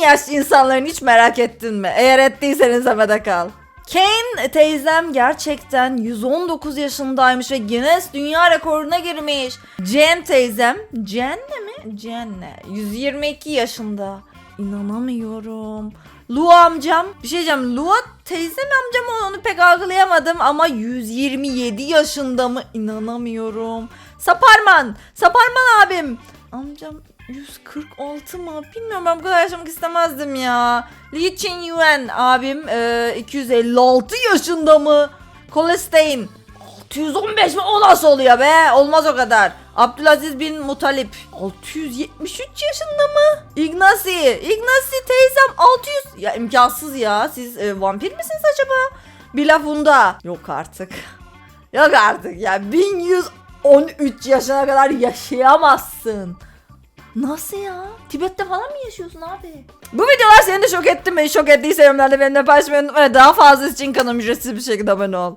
yaşlı insanların hiç merak ettin mi? Eğer ettiysen izlemede kal. Kane teyzem gerçekten 119 yaşındaymış ve Guinness Dünya Rekoru'na girmiş. Jen teyzem, Jen mi? Jen ne? 122 yaşında. İnanamıyorum. Lu amcam, bir şey diyeceğim. Lu teyzem amcam onu pek algılayamadım ama 127 yaşında mı? İnanamıyorum. Saparman, Saparman abim. Amcam 146 mı? Bilmiyorum ben bu kadar yaşamak istemezdim ya. Lee Chin Yuen abim e, 256 yaşında mı? Kolestein 615 mi? O nasıl oluyor be? Olmaz o kadar. Abdülaziz bin Mutalip 673 yaşında mı? Ignasi, Ignasi teyzem 600. Ya imkansız ya. Siz e, vampir misiniz acaba? Bilafunda. Yok artık. Yok artık ya 1113 yaşına kadar yaşayamazsın. Nasıl ya? Tibet'te falan mı yaşıyorsun abi? Bu videolar seni de şok etti mi? Şok ettiyse yorumlarda benimle paylaşmayı unutma. Daha fazlası için kanalıma ücretsiz bir şekilde abone ol.